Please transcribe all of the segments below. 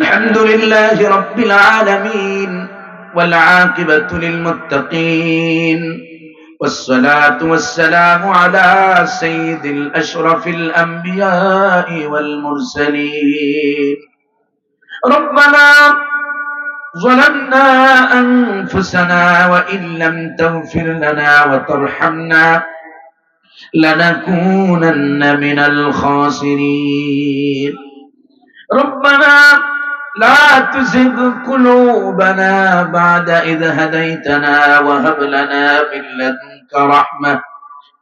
الحمد لله رب العالمين والعاقبة للمتقين والصلاة والسلام على سيد الأشرف الأنبياء والمرسلين. ربنا ظلمنا أنفسنا وإن لم تغفر لنا وترحمنا لنكونن من الخاسرين. ربنا لا تزغ قلوبنا بعد إذ هديتنا وهب لنا من لدنك رحمة.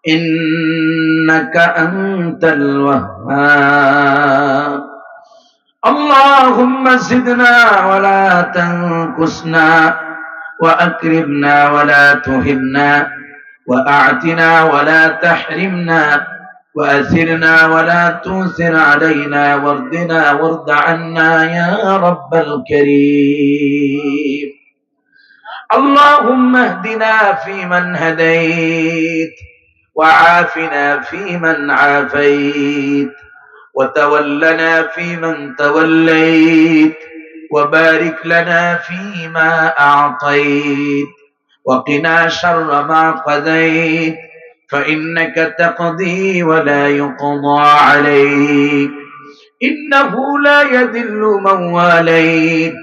إنك أنت الوهاب. اللهم زدنا ولا تنقصنا وأكرمنا ولا تهنا وأعتنا ولا تحرمنا. وأثرنا ولا تؤثر علينا واردنا وارض عنا يا رب الكريم. اللهم اهدنا فيمن هديت وعافنا فيمن عافيت وتولنا فيمن توليت وبارك لنا فيما أعطيت وقنا شر ما قضيت فإنك تقضي ولا يقضى عليك إنه لا يذل من واليت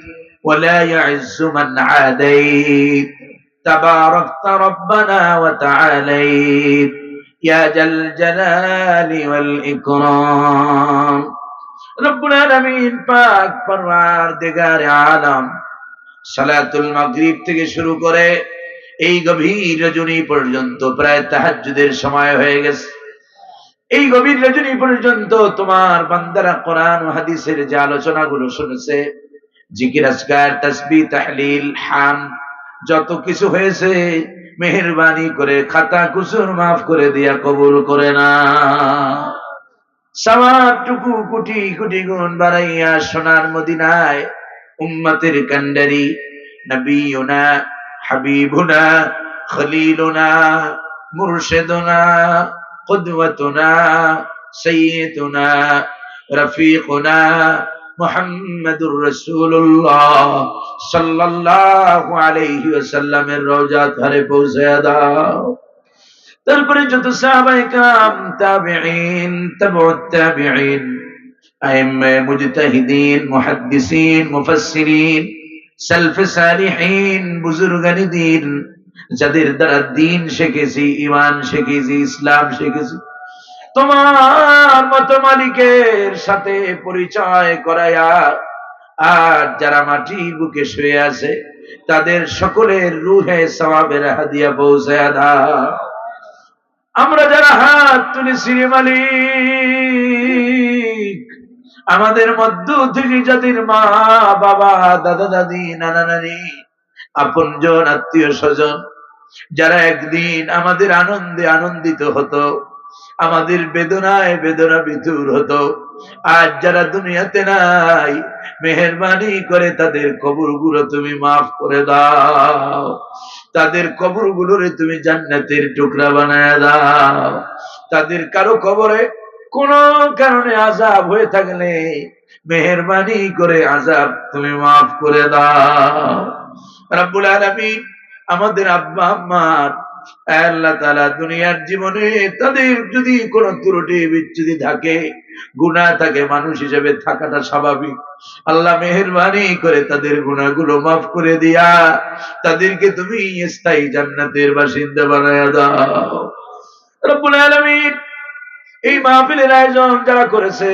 ولا يعز من عاديت تباركت ربنا وتعاليت يا ذا الجلال والإكرام رب العالمين পাক পরওয়ারদিগার আলম সালাতুল মাগরিব থেকে শুরু করে এই গভীর রজনী পর্যন্ত, প্রায় তাহাজ্জুদের সময় হয়ে গেছে। এই গভীর রজনী পর্যন্ত তোমার বান্দারা কোরআন হাদিসের যে আলোচনাগুলো শুনেছে, জিকির তসবি তাহলিল, হাম, যত কিছু হয়েছে, মেহরবানি করে, খাতা, কুসুর মাফ করে দিয়া কবুল করে না। সামাটুকু কুটি কুটি গুণ বাড়াইয়া সোনার মদিনায় উম্মতের কান্ডারি নবীনা হাবিবুনা খলিলুনা মুর্শেদুনা قدوتنا سيدنا رفيقنا محمد رسول الله صلى الله عليه وسلم রওজা ধারে পৌঁছে দাও তারপরে যত সাহাবায়ে کرام তাবেঈন তাবউত তাবেঈন আইম্মে মুজতাহিদিন মুহাদ্দিসিন মুফাসসিরিন যাদের দ্বারা দিন শিখেছি ইমান ইসলাম শিখেছি তোমার মালিকের সাথে পরিচয় করায়া, আর যারা মাটি বুকে শুয়ে আছে, তাদের সকলের রুহে সওয়াবের হাদিয়া পৌঁছায়া দাও। আমরা যারা হাত তুলেছি মালিক আমাদের মধ্য থেকে জাতির মা, বাবা, দাদা, দাদি, নানা, নানি, আপন জন, আত্মীয় স্বজন, যারা একদিন আমাদের আনন্দে আনন্দিত হতো, আমাদের বেদনায় বেদনা বিধুর হতো, আজ যারা দুনিয়াতে নাই, মেহরবানি করে তাদের কবরগুলো তুমি মাফ করে দাও, তাদের কবর গুলোরে তুমি জান্নাতের টুকরা বানায় দাও, তাদের কারও কবরে কোন কারণে আজাব হয়ে থাকলে মেহরবানি করে আজাব তুমি মাফ করে দাও। রাব্বুল আমাদের আব্বা আম্মার আল্লাহ তাআলা দুনিয়ার জীবনে তাদের যদি কোনো ত্রুটি বিচ্যুতি থাকে, গুনাহ থাকে, মানুষ হিসেবে থাকাটা স্বাভাবিক। আল্লাহ মেহেরবানি করে তাদের গুনাহগুলো মাফ করে দিয়া তাদেরকে তুমি স্থায়ী জান্নাতের বাসিন্দা বানায় দাও। রব্বুল আলামিন এই মাহফিলের আয়োজন যারা করেছে,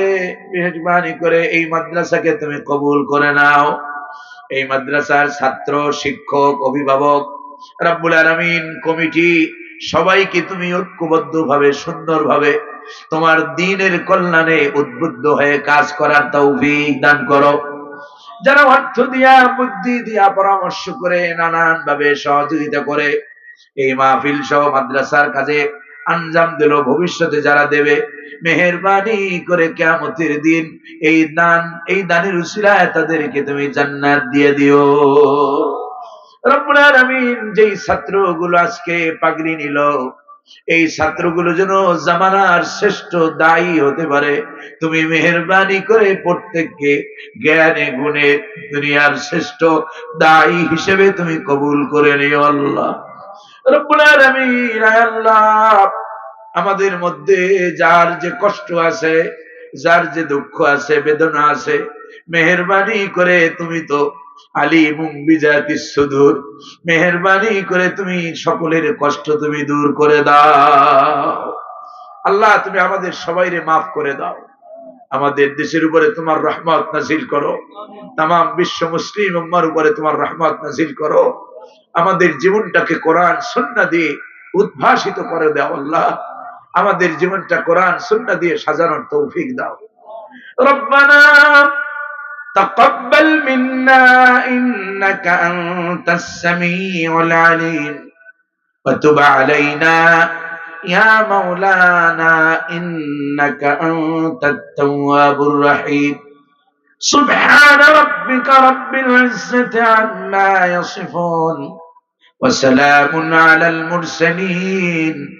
মেহরবানি করে এই মাদ্রাসাকে তুমি কবুল করে নাও। এই মাদ্রাসার ছাত্র, শিক্ষক, অভিভাবক, রাব্বুল আলামিন, কমিটি, সবাইকে তুমি ঐক্যবদ্ধ ভাবে সুন্দর ভাবে তোমার দিনের কল্যাণে উদ্বুদ্ধ হয়ে কাজ করার তৌফিক দান করো। যারা অর্থ দিয়া, বুদ্ধি দিয়া পরামর্শ করে নানান ভাবে সহযোগিতা করে এই মাহফিল সহ মাদ্রাসার কাজে আঞ্জাম দিল ভবিষ্যতে যারা দেবে। মেহরবানি করে কেমতের দিন এই দান, এই দানের উসিলায় তাদেরকে তুমি জান্নাত দিয়ে দিও। রব্বুল আলামিন যেই ছাত্রগুলো আজকে পাগড়ি নিল, এই ছাত্রগুলো যেন জামানার শ্রেষ্ঠ দায়ী হতে পারে। তুমি মেহরবানি করে প্রত্যেককে জ্ঞানে গুণে দুনিয়ার শ্রেষ্ঠ দায়ী হিসেবে তুমি কবুল করে নিও আল্লাহ। রব্বুল আলামিন আল্লাহ আমাদের মধ্যে যার যে কষ্ট আছে, যার যে দুঃখ আছে, বেদনা আছে, মেহরবানি করে তুমি তো আলী বিজাতি সুদূর, মেহরবানি করে তুমি সকলের কষ্ট তুমি দূর করে দাও। আল্লাহ, তুমি আমাদের সবাইরে মাফ করে দাও। আমাদের দেশের উপরে তোমার রহমত নাজিল করো। তাম বিশ্ব মুসলিম উম্মার উপরে তোমার রহমত নাজিল করো। আমাদের জীবনটাকে কোরআন সন্না দিয়ে উদ্ভাসিত করে দাও আল্লাহ। আমাদের জীবনটা কোরআন সন্না দিয়ে সাজানোর তৌফিক দাও রব্বানা تقبل منا إنك أنت السميع العليم وتب علينا يا مولانا إنك أنت التواب الرحيم سبحان ربك رب العزة عما يصفون وسلام على المرسلين